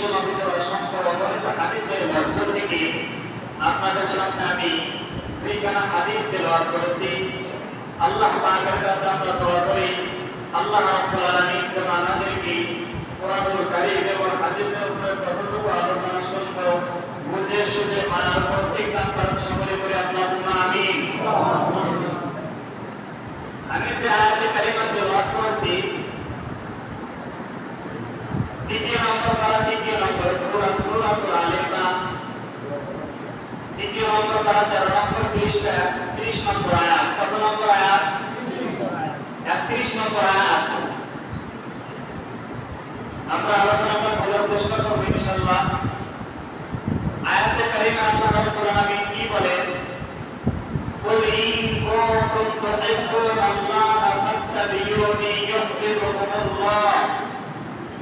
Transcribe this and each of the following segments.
বিশ্ব অসংখ্য অগণিত হাদিসের মধ্য থেকে আপনাদের সামনে আমি দুইখানা হাদিস তেলাওয়াত করেছি আল্লাহ পাকের কাছে আমরা দোয়া করি আল্লাহ রাব্বুল আলামিন যেন আমাদেরকে কোরআনুল কারীম এবং হাদিসের উপরে সতর্ক আলোচনা শুনতে বুঝে সুঝে মানার প্রত্যেক দান করার সকলে করে আল্লাহুম্মা আমিন আমি যে আয়াতে কারিমা তেলাওয়াত করেছি দ্বিতীয় নম্বর পারা তৃতীয় নম্বর সূরা সূরাতুল আল ইমরান দ্বিতীয় নম্বর পারা তেরো নম্বর পৃষ্ঠা ত্রিশ নম্বর আয়াত কত নম্বর আয়াত একত্রিশ নম্বর আয়াত আমরা আলোচনা করে বোঝার চেষ্টা করবো ইনশাল্লাহ আয়াতে কারিমা আল্লাহ রাব্বুল আলামিন কি বলেন قل إن كنتم تحبون الله فاتبعوني يحببكم الله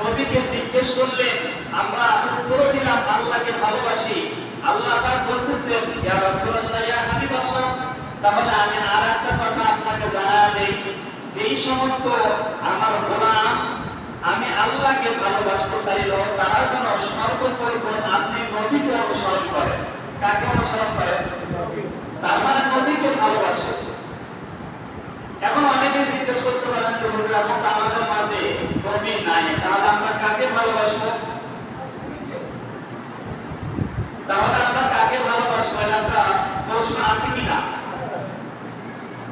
নবীকে জিজ্ঞেস করলেন আমরা উত্তর আল্লাহকে ভালোবাসি। আল্লাহ পাক বলতেছেন, ইয়া রাসূলুল্লাহ, ইয়া হাবিবাল্লাহ, তাহলে আমি আর কথা আপনাকে জানা দেই। যেই সমস্ত আমার গোলাম, আমি আল্লাহকে ভালোবাসতে চাইল তারা যেন সর্বপ্রথম আপনি নবীকে অনুসরণ করেন। কাকে অনুসরণ করেন? তার মানে নবীকে ভালোবাসে। এখন অনেকে জিজ্ঞেস করতে পারেন যে, হুজুর এখন তো আমাদের মাঝে নবী নাই তাহলে আমরা কাকে ভালোবাসবো তাহলে আমরা কাকে ভালোবাসবো এটা একটা প্রশ্ন আছে কিনা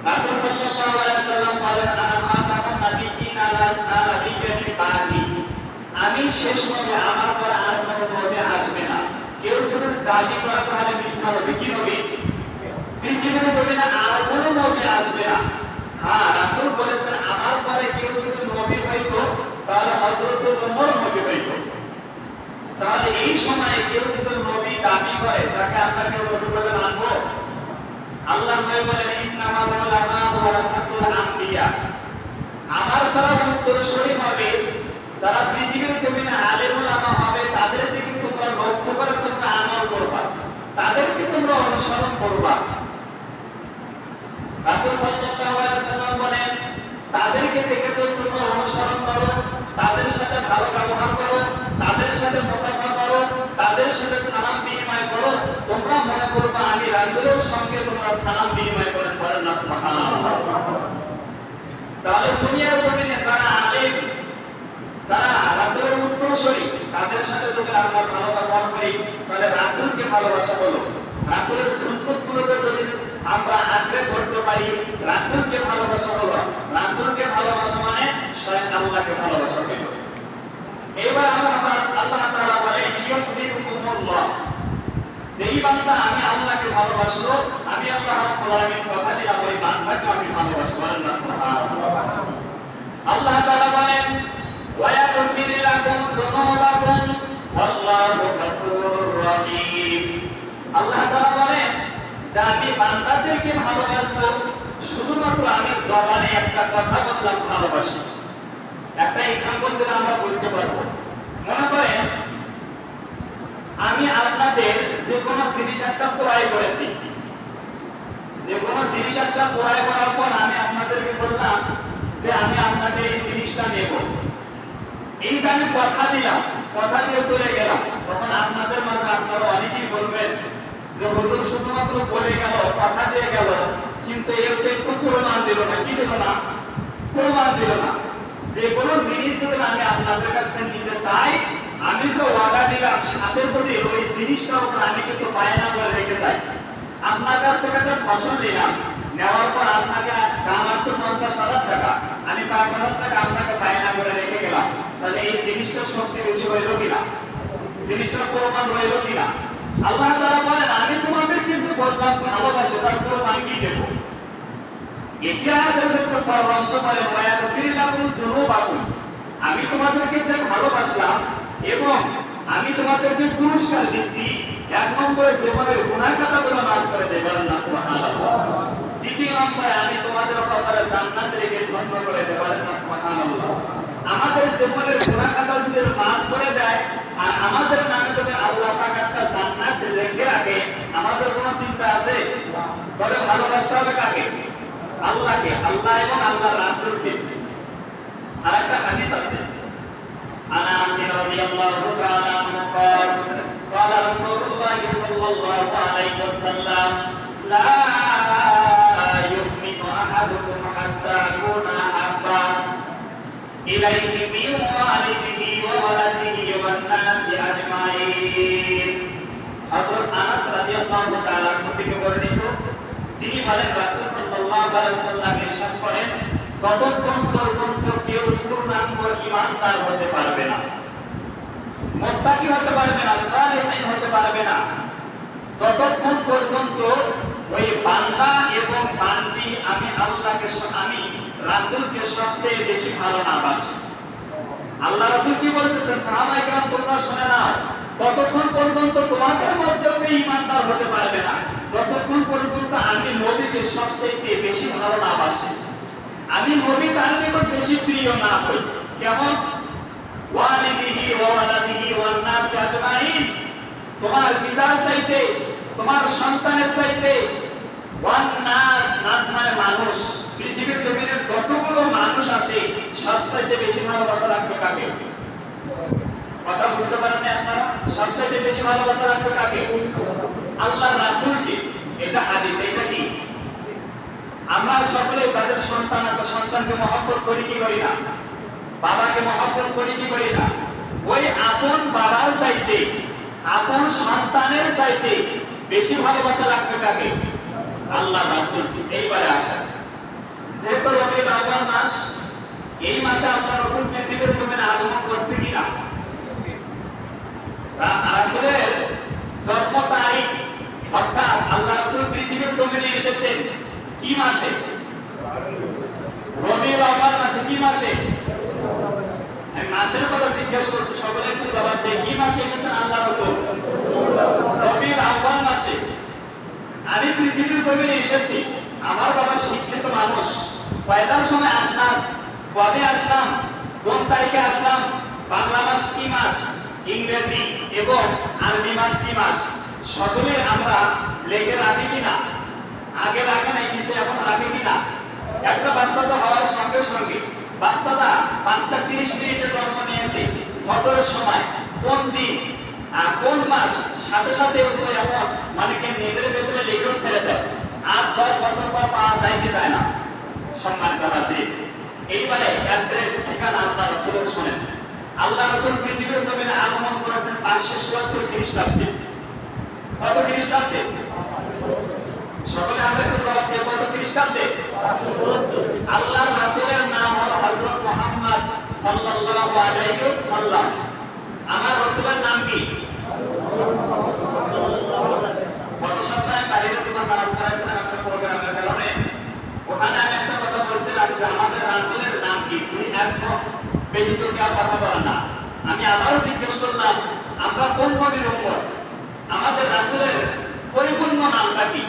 রাসূল সাল্লাল্লাহু আলাইহি সাল্লাম বলেন আনা খাতামুন নাবিয়্যিন আলা নাবিয়্যিন মিন বাদি আমি শেষ নবী আমার পর আর কোনো নবী আসবে না কেউ যদি দাবি করে তাহলে মিথ্যা হবে কি নবী পৃথিবীতে যদি না আর কোনো নবী আসবে না হ্যাঁ রাসূল বলেছেন আমার পরে কেউ যদি নবী হইতো তাহলে হযরত ওমর নবী হইতো তাহলে এই সময়ে কেউ যদি নবী দাবি করে তাকে আমরা কেউ নবী বলে মানবো আল্লাহ নবী বলেন ইন্নামাল আম্বিয়া আমার সারা উত্তরসূরি হবে যারা পৃথিবীর জমিনে আলেম উলামা হবে তাদের দিকে তোমরা লক্ষ্য করে তোমরা আমল করবা। তাদেরকে তোমরা অনুসরণ করবা। রাসূল সাল্লাল্লাহু আলাইহি ওয়াসাল্লাম বলেন, তাদেরকে দেখে তো তোমরা অনুসরণ করো তাদের সাথে ভালো ব্যবহার করো তাদের সাথে মুসাফা করো তাদের সাথে সালাম বিনিময় করো তোমরা মনে করবা আমি রাসূলের সঙ্গে তোমরা সালাম বিনিময় করেন বলেন না সুবহানাল্লাহ তাহলে দুনিয়ার জমিনে যারা আলেম যারা রাসূলের উত্তরসূরি তাদের সাথে যদি আমরা করি, তাহলে রাসূলকে ভালোবাসা বলো। রাসূলের সুন্নতগুলোকে যদি আমরা আঁকড়ে ধরতে পারি, রাসূলকে ভালোবাসা বলো। রাসূলকে ভালোবাসা মানে স্বয়ং আল্লাহকে ভালোবাসা বলো। এবার আমরা আল্লাহ তাআলা বলে ইয়ুহিব্বুকুমুল্লাহ সেই বান্দা আমি আল্লাহকে ভালোবাসলো, আমি আল্লাহ রাব্বুল আলামিন কথা দিলাম, ওই বান্দাকে আমি ভালোবাসবো। বলেন না সুবহানাল্লাহ আল্লাহ তাআলা যে আমি বান্দাদেরকে ভালোবাসবো, শুধুমাত্র আমি জবানে একটা কথা বললাম, ভালোবাসি। একটা এক্সাম্পল দিলে আমরা বুঝতে পারব। মনে করেন, আমি আপনাদের যে কোনো জিনিস একটা ক্রয় করেছি। যে কোনো জিনিস একটা ক্রয় করার পর আমি আপনাদেরকে বললাম যে আমি আপনাদের এই জিনিসটা নেব। এই যে আমি কথা দিলাম, কথা দিয়ে চলে গেলাম, তখন আপনাদের মাঝে আপনারা অনেকেই বলবেন যে হুজুর শুধুমাত্র বলে গেল কথা দিয়ে গেল, কিন্তু এর তো প্রমাণ দিল না, কি দিল না? প্রমাণ দিল না। যে কোনো জিনিস যদি আমি আপনাদের কাছ থেকে নিতে চাই, আমি যে ওয়াদা দিলাম, সাথে যদি ওই জিনিসটার উপর আমি কিছু বায়না করে রেখে যাই, আপনার কাছ থেকে একটা ফসল নিলাম, নেওয়ার পর আপনাকে দাম আসছে পঞ্চাশ হাজার পাঁচ হাজার টাকা আপনাকে বায়না করে রেখে গেলাম, তাহলে এই জিনিসটার শক্তি বেশি হইল কিনা? জিনিসটার প্রমাণ রইল কিনা? আল্লাহ তাআলা বলেন, আমি তোমাদের কিছু বললাম ভালোবাসে, তার প্রমাণ কি দেবো? আমি তোমাদেরকে যে ভালোবাসলাম এবং আমি তোমাদেরকে পুরস্কার দিচ্ছি, এক নম্বরে জীবনের গুনাহ খাতাগুলো মাফ করে দেবেন না দ্বিতীয় নম্বরে, আমি তোমাদের কপালে জান্নাত রেখে ধন্য করে দেবেন না আমাদের জীবনের গুনাহ আল্লাহকে আল্লাহ এবং আল্লাহর রাসূলকে আর একটা হাদিস আছে আনাস রাদিয়াল্লাহু তাআলা আনহু قال قال رسول الله صلى الله عليه وسلم لا يؤمن احدكم حتى اكون احب اليه من والده وولده والناس اجمعين হযরত আনাস রাদিয়াল্লাহু তাআলা থেকে বর্ণিত তিনি বলেন রাসূল সাল্লাল্লাহু আলাইহি তোমাদের মধ্যে কেউ ঈমানদার হতে পারবে না? যতক্ষণ পর্যন্ত আমি নবীকে সবচেয়ে আমি নবী তার নিকট বেশি প্রিয় না হই কেমন? ওয়ালিদিহি ওয়া ওয়ালাদিহি ওয়ান আজমাইন। তোমার চাইতে, তোমার সন্তানের চাইতে নাস মানে মানুষ। পৃথিবীর জমিনে যতগুলো মানুষ আছে বেশি ভালোবাসা রাখবে কাকে? কথা বুঝতে পারেন আপনারা? সব চাইতে বেশি ভালোবাসা রাখবে কাকে? আল্লাহ রাসূলকে। এটা হাদিস, এটা কি? আমরা সকলে যাদের সন্তান আছে, সন্তানকে মহব্বত করি কি করি না? বাবাকে মহব্বত করি কি করি না? ওই আপন বাবার চাইতে, আপন সন্তানের চাইতে বেশি ভালোবাসা রাখবে কাকে? আল্লাহ রাসূল। এইবারে আসা। যেহেতু রবিউল আউয়াল মাস, এই মাসে আল্লাহ রাসূল পৃথিবীর জমিনে আগমন করছে কিনা? রাসূলের জন্ম তারিখ, অর্থাৎ আল্লাহ রাসূল পৃথিবীর জমিনে এসেছেন। কি মাসে? রবিউল আউয়াল মাসে কি মাসে? মাসের কথা জিজ্ঞেস করছি, সকলে একটু জবাব দেয়, কি মাসে এসেছেন আল্লাহ রাসূল? রবিউল আউয়াল মাসে। আমি পৃথিবীর জমিনে এসেছি, আমার বাবা শিক্ষিত মানুষ। পয়দার সময় আসলাম, কবে আসলাম, কোন তারিখে আসলাম, বাংলা মাস কি মাস, ইংরেজি এবং আরবি মাস কি মাস সকলে আমরা লেখে রাখি কিনা? আগে রাখে নাই, কিন্তু এখন রাখে কিনা? একটা বাচ্চা তো হওয়ার সঙ্গে সঙ্গে বাচ্চাটা পাঁচটা তিরিশ মিনিটে জন্ম নিয়েছে ফজরের সময়। কোন দিন? আর কোন মাস? সাথে সাথে উঠল এমন মানে নেটের ভেতরে লিখেও ছেড়ে দেয় আর দশ বছর পর পাওয়া যায় কি যায় না? সম্মানিত হাজির এইবারে অ্যাড্রেস, ঠিকানা আল্লাহ রসুলের শোনেন। আল্লাহ রসুল পৃথিবীর জমিনে আগমন করেছেন পাঁচশো চুয়াত্তর খ্রিস্টাব্দে। কত খ্রিস্টাব্দে? সকলে আমরা একটু জবাব দিয়ে কত খ্রিস্টাব্দে আল্লাহ রাসূলের নাম হলো হযরত মুহাম্মদ সাল্লাল্লাহু আলাইহি ওয়াসাল্লাম আমার রাসূলের নাম কি গত সপ্তাহে বাইরে জীবন নামাজ করাইছিলাম একটা প্রোগ্রামের কারণে ওখানে আমি একটা কথা বলছিলাম যে আমাদের রাসূলের নাম কি দুই একশো ব্যতীত কেউ কথা বলে না আমি আবারও জিজ্ঞেস করলাম আমরা কোন নবীর উম্মত আমাদের রাসূলের পরিপূর্ণ নামটা কি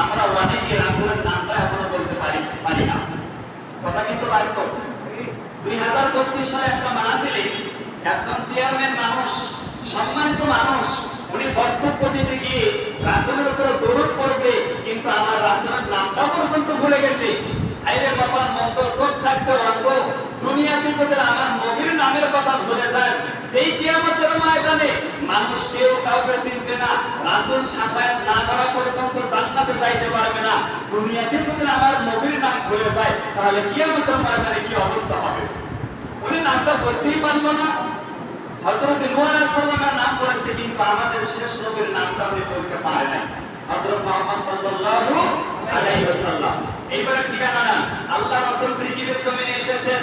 আমরা অনেকে রাসূলের নামটা এখনও বলতে পারি পারি না কথা কিন্তু বাস্তব দুই হাজার চব্বিশ সালে একটা মাহফিলে একজন চেয়ারম্যান মানুষ সম্মানিত মানুষ উনি বক্তব্য দিতে গিয়ে রাসূলের উপরে দরুদ পড়বে কিন্তু আমার রাসূলের নামটা পর্যন্ত ভুলে গেছে। আইরে বাবা মন্দ চোখ থাকতে অন্ধ দুনিয়াতে যদি আমার নবীর নামের কথা ভুলে যায়, সেই কিয়ামতের ময়দানে মানুষ কেউ কাউকে না সাফায়াত না করা পর্যন্ত জান্নাতে যাইতে পারবে না। দুনিয়াতে যদি আমার নবীর নাম ভুলে যায়, তাহলে কিয়ামতের ময়দানে কি অবস্থা হবে? উনি নামটা বলতেই না। নাম কিন্তু আমাদের শেষ নবীর নামটা উনি বলতে পারে মুহাম্মদ সাল্লাল্লাহু আলাইহি ওয়াসাল্লাম এইবারে ঠিকানা না আল্লাহ রাসূল পৃথিবীর জমিনে এসে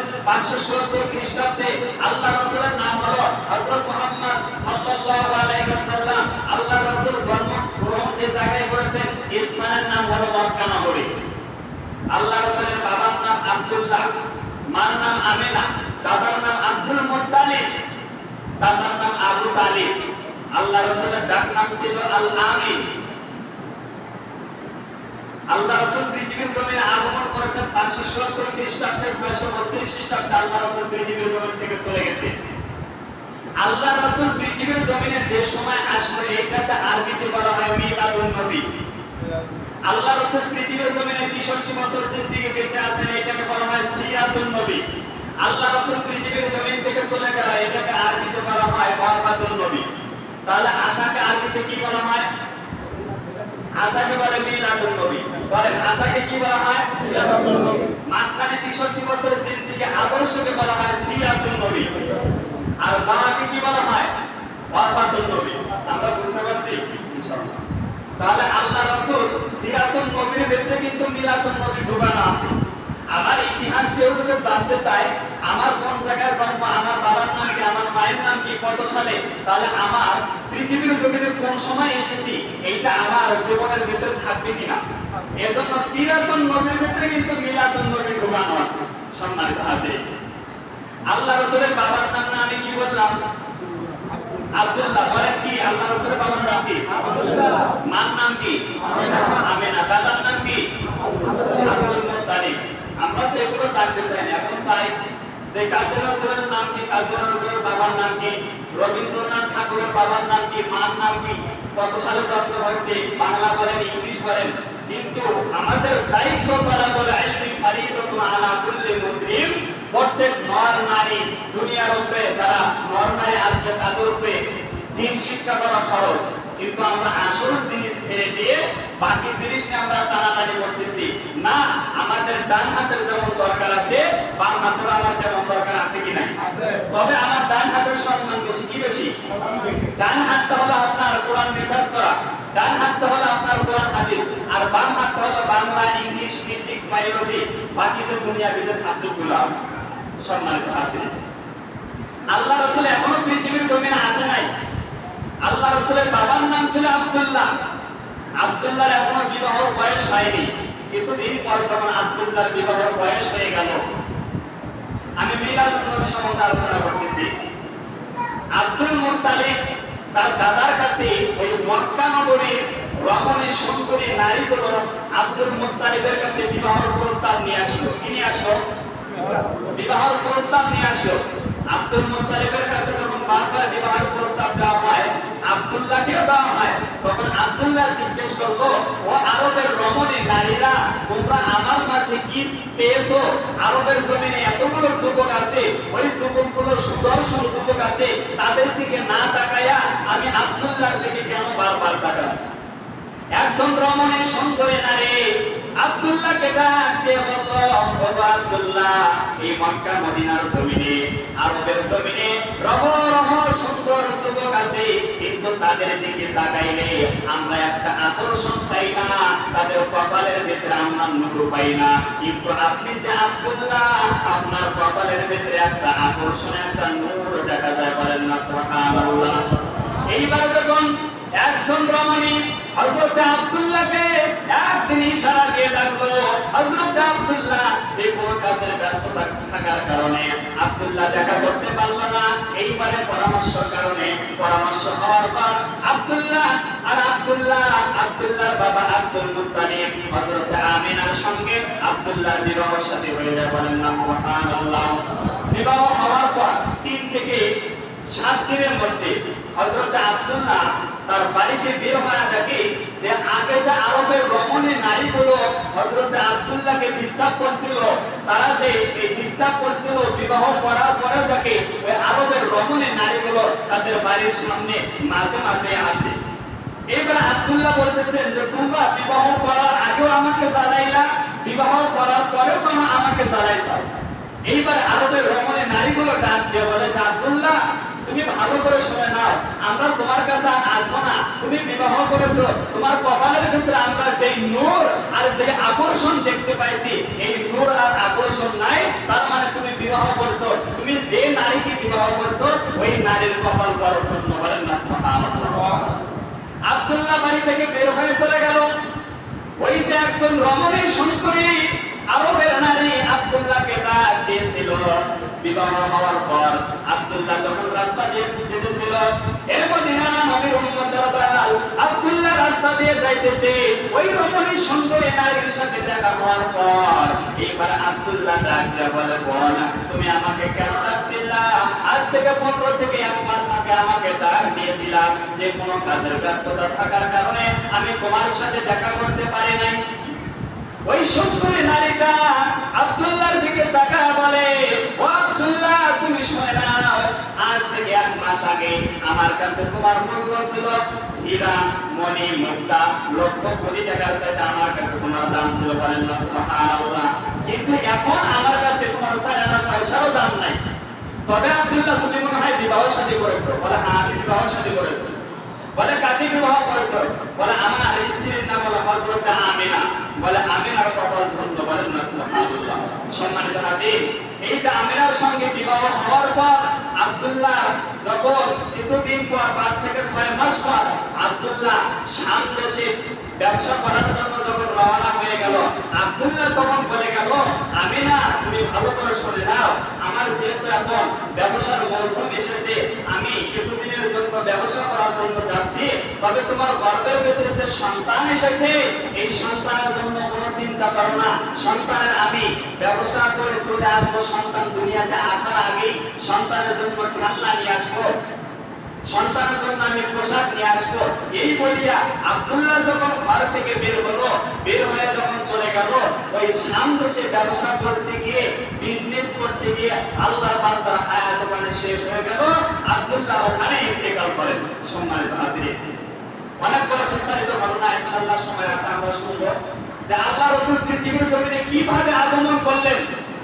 পাঁচশো সত্তর খ্রিস্টাব্দে আল্লাহ রসুলের নাম হলো হযরত মুহাম্মদ সাল্লাল্লাহু আলাইহি ওয়াসাল্লাম। আল্লাহ রসুল জন্মগ্রহণ যে জায়গায় করেছেন স্থানের নাম হলো মক্কা নগরী। আল্লাহ রসুলের বাবার নাম আব্দুল্লাহ, মার নাম আমেনা, দাদার নাম আব্দুল মুত্তালিব, চাচার নাম আবু তালিব। আল্লাহ রসুলের ডাক নাম ছিল আল আমিন আল্লাহ রাসূল পৃথিবীর জমিনে আগমন করেছেন 577 খ্রিস্টাব্দে 632 আল্লাহ রাসূল পৃথিবীর জমিন থেকে চলে গেছে। আল্লাহ জমিনে যে সময় আসলো এটাতে আরবিতে বলা হয় মিলাদুন নবী। আল্লাহ রাসূল পৃথিবীর জমিনে 63 বছর জিন্দেগি বেঁচে আছেন এটাকে বলা হয় সিরাতুন নবী। আল্লাহ রাসূল পৃথিবীর জমিন থেকে চলে গেল এটাকে আরবিতে বলা হয় ওয়াফাতুন নবী। তাহলে আশাকে আরবিতে কি বলা হয়? আশাকে বলে মিলাদুন নবী। বলেন, আশাকে কি বলা মাঝখানে 63 বছরের জিন্দেগি আদর্শকে বলা সিরাতুন নবী। আর জামাকে কি বলা ওয়াফাতুন নবী। আমরা ইতিহাস কেউ যদি জানতে চায়, আমার কোন জায়গায় জন্ম, আমার বাবার নাম আমার মায়ের নাম কি, কত সালে, তাহলে আমার পৃথিবীর জমিনে কোন সময় এসেছি, এইটা আমার জীবনের ভিতরে থাকবে কিনা? এজন্য সিরাতুন নবীর ভিতরে কিন্তু মিলাদুন নবী ঢোকানো আছে সম্মানিত আছে আল্লাহ রাসূলের বাবার নাম না আমি কি বললাম? আব্দুল্লাহ বলেন কি? আল্লাহ রাসূলের বাবার নাম কি? আব্দুল্লাহ। মার নাম কি? আমিনা। দাদার নাম কি? আব্দুল মুত্তালিব। আমরা তো এগুলো জানতে চাই না এখন চাই যে কাজী নজরুলের নাম কি কাজী নজরুলের বাবার নাম কি রবীন্দ্রনাথ ঠাকুরের বাবার নাম কি মার নাম কি? কত সালে জন্ম হয়েছে? বাংলা বলেন ইংলিশ বলেন কিন্তু আমাদের দায়িত্ব করা বলে আইনি ফারিদতু আলা কুল্লি মুসলিম। প্রত্যেক নর নারী দুনিয়ার উপরে যারা নর নারী আসবে তাদের উপরে দিন শিক্ষা করা খরচ কিন্তু আমরা আসল জিনিস ছেড়ে দিয়ে বাকি জিনিস নিয়ে আমরা টানাটানি করতেছি। না আমাদের ডান হাতের যেমন দরকার আছে বাম হাতের আমার তেমন দরকার আছে কি নাই? তবে আমার ডান হাতের সম্মান বেশি কি বেশি? ডান হাতটা হলো আপনার কোরআন বিশ্বাস করা। ডান হাতটা হলো আপনার কোরআন হাদিস। আর বাম হাতটা হলো বাংলা, ইংলিশ, ফিজিক্স, বায়োলজি, বাকি যে দুনিয়া বিজনেস সাবজেক্টগুলো আছে, সম্মানিত আছে আল্লাহ রাসূল এখনও পৃথিবীর জমিনে আসে নাই। আল্লাহ রাসূলের বাবার নাম ছিল আব্দুল্লাহ। আব্দুল্লাহর এখনও বিবাহ বয়স হয়নি। কিছুদিন পর যখন আব্দুল্লাহর বিবাহ বয়স হয়ে গেল, আমি মিলাদুন নবী সম্বন্ধে আলোচনা করতেছি। আব্দুল মুত্তালিব তার দাদার কাছে ওই মক্কা নগরীর রমণী সুন্দরী নারীগুলো আব্দুল মুত্তালিবের কাছে বিবাহের প্রস্তাব নিয়ে আসলো কি নিয়ে আসলো বিবাহের প্রস্তাব নিয়ে আসলো আব্দুল মুত্তালিবের কাছে যখন বারবার বিবাহের প্রস্তাব দেওয়া হয়, আব্দুল্লাহকেও দেওয়া হয়। তখন আব্দুল্লাহ জিজ্ঞেস করল, ও আরবের রমণী নারীরা, তোমরা আমার মাঝে কি পেয়েছ? আরবের জমিনে এতগুলো যুবক আছে, ওই যুবকগুলো সুদর্শন যুবক আছে, তাদের দিকে না তাকায়া আমি আব্দুল্লাহর দিকে কেন বারবার তাকাবো একজন রমণী সুন্দরী নারী আব্দুল্লাহকে বলল আব্দুল্লাহ, এই মক্কা, মদিনার জমিনে, আরবের জমিনে রহ সুন্দর যুবক আছে, কিন্তু তাদের দিকে তাকাইলে আমরা একটা আকর্ষণ পাই না, তাদের কপালের ভিতরে আমরা পাই না। কিন্তু আপনি যে আব্দুল্লাহ, আপনার কপালের ভিতরে একটা আকর্ষণ একটা নূর দেখা যায় বলেন না সুবহানাল্লাহ। এইবার যখন একজন রমণী হযরত আব্দুল্লাহকে একদিন ইশারা দিয়ে ডাকলো, হযরত আব্দুল্লাহ যে কোন কাজের ব্যস্ততা থাকার কারণে আব্দুল্লাহ দেখা করতে পারল না। এইবারে পরামর্শের কারণে পরামর্শ হওয়ার পর আব্দুল্লাহ, আর আব্দুল্লাহ, আব্দুল্লাহর বাবা আব্দুল মুত্তালিব, হযরত আমিনার সঙ্গে আব্দুল্লাহর বিবাহ সাথে হয়ে যায় বলেন না, সুবহানাল্লাহ। বিবাহ হওয়ার পর তিন থেকে সাত দিনের মধ্যে হযরত আব্দুল্লাহ তার বাড়িতে বের হয়ে দেখে যে আগে যে আরবের রমণী নারীগুলো হযরত আব্দুল্লাহকে ডিস্টার্ব করছিল, তারা যে এই ডিস্টার্ব করছিল, বিবাহ করার পরেও দেখে ওই আরবের রমণী নারীগুলো তাদের বাড়ির সামনে মাঝে মাঝে আসে। এবার আব্দুল্লাহ বলতেছেন যে, তোমরা বিবাহ করার আগেও আমাকে জ্বালাইলা, বিবাহ করার পরেও তোমরা আমাকে জ্বালাইছো এইবার আরবের রমণী নারীগুলো ডাক দিয়ে বলে যে, আব্দুল্লাহ, তুমি ভালো করে শুনে নাও, আমরা তোমার কাছে আর আসব না। তুমি বিবাহ করেছ, তোমার কপালের ভিতরে আমরা সেই নূর আর যে আকর্ষণ দেখতে পাইছি, এই নূর আর আকর্ষণ নাই, তার মানে তুমি বিবাহ করছ। তুমি যে নারীকে বিবাহ করছ, ওই নারীর কপাল বড় ধন্য বলেন না আব্দুল্লাহ বাড়ি থেকে বের হয়ে চলে গেল। ওই যে একজন রমণী সুন্দরী আরবের নারী আব্দুল্লাহকে বিবাহ হওয়ার পর আব্দুল্লাহ যখন রাস্তা দিয়ে যেতেছিল এর মদিনা নবীর উম্মতের দল আব্দুল্লাহ রাস্তা দিয়ে যাইতেছে। ওই রমণী সুন্দরী নারীর সাথে দেখা হওয়ার পর এইবার আব্দুল্লাহ ডাক দিয়ে বলে, বোন, তুমি আমাকে কেন ডাকছিলা আজ থেকে পনেরো থেকে এক মাস আগে আমাকে ডাক দিয়েছিলাম যে কোনো কাজের ব্যস্ততা থাকার কারণে আমি তোমার সাথে দেখা করতে পারি নাই। ওই সুন্দরী নারীটা আব্দুল্লাহর দিকে তাকা বলে ও আব্দুল্লাহ তুমি শুনে নাও আজ আগে আমার কাছে তোমার মূল্য ছিল। হীরা মণি মুক্তা লক্ষ কোটি টাকার সাথে আমার কাছে তোমার দাম ছিল বলেন না, সুবহানাল্লাহ। কিন্তু এখন আমার কাছে তোমার চার আনা পয়সারও দাম নাই। তবে আব্দুল্লাহ, তুমি মনে হয় বিবাহ শাদী করেছ? বলে হ্যাঁ আমি বিবাহ শাদী করেছি। বলে, কাকে বিবাহ করেছ? বলে, আমার স্ত্রীর নাম হলো হযরত আমিনা। বলে, আমিনার কপাল ধন্য বলেন না, সুবহানাল্লাহ। সম্মানিত হাজির, এই যে আমিনার সঙ্গে বিবাহ হওয়ার পর আব্দুল্লাহ যখন কিছুদিন পর পাঁচ থেকে ছয় মাস পর আব্দুল্লাহ শাম দেশে ব্যবসা করার জন্য যখন রওনা হয়ে গেল, আব্দুল্লাহ তখন বলে গেল আমি না তুমি ভালো করে শুনে নাও, আমার যেহেতু এখন ব্যবসার মৌসুম এসেছে, আমি কিছুদিনের জন্য ব্যবসা তবে তোমার গর্বের ভেতরে যে সন্তান এসেছে, এই সন্তানের জন্য কোনো চিন্তা করো না। সন্তানের আমি ব্যবসা করে চলে আসব, সন্তান দুনিয়াতে আসার আগেই সন্তানের জন্য খেলনা নিয়ে আসব। সন্তানের জন্য আমি পোশাক নিয়ে আসব। এই বলিয়া আব্দুল্লাহ যখন ঘর থেকে বের হলো, বের হয়ে যখন চলে গেল। ওই শাম দেশে ব্যবসা করতে গিয়ে বিজনেস করতে গিয়ে আল্লাহ বান্দার হায়াত ওখানে শেষ হয়ে গেল। আব্দুল্লাহ ওখানে ইন্তেকাল করেন। সম্মানিত হাজির অনেক বড় বিস্তারিত ঘটনা ইনশাআল্লাহ সময় আছে, আমরা শুনব যে আল্লাহ রাসূল পৃথিবীর জমিনে কীভাবে আগমন করলেন।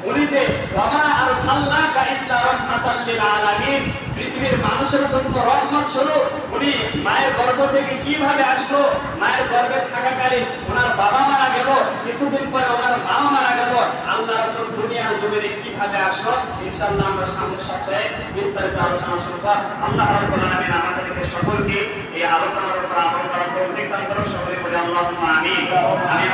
উনি যে, ওমা আরসালনাকা ইল্লা রাহমাতাল লিল আলামিন পৃথিবীর মানুষের জন্য রহমত স্বরূপ। উনি মায়ের গর্ভ থেকে কীভাবে আসলো? মায়ের গর্ভে থাকাকালীন ওনার বাবা মারা গেল, কিছুদিন পরে ওনার মা মারা গেল। আল্লাহ রাসূল দুনিয়ার জমিনে কীভাবে আসলো, ইনশাআল্লাহ আমরা সামনের সপ্তাহে বিস্তারিত আলোচনা শুনব। আল্লাহ রাব্বুল আলামিন আমাদেরকে সকলকে এই আলোচনার উপর আমল করার তৌফিক দান করুন। সকলে বলে আল্লাহুম্মা আমিন। আমি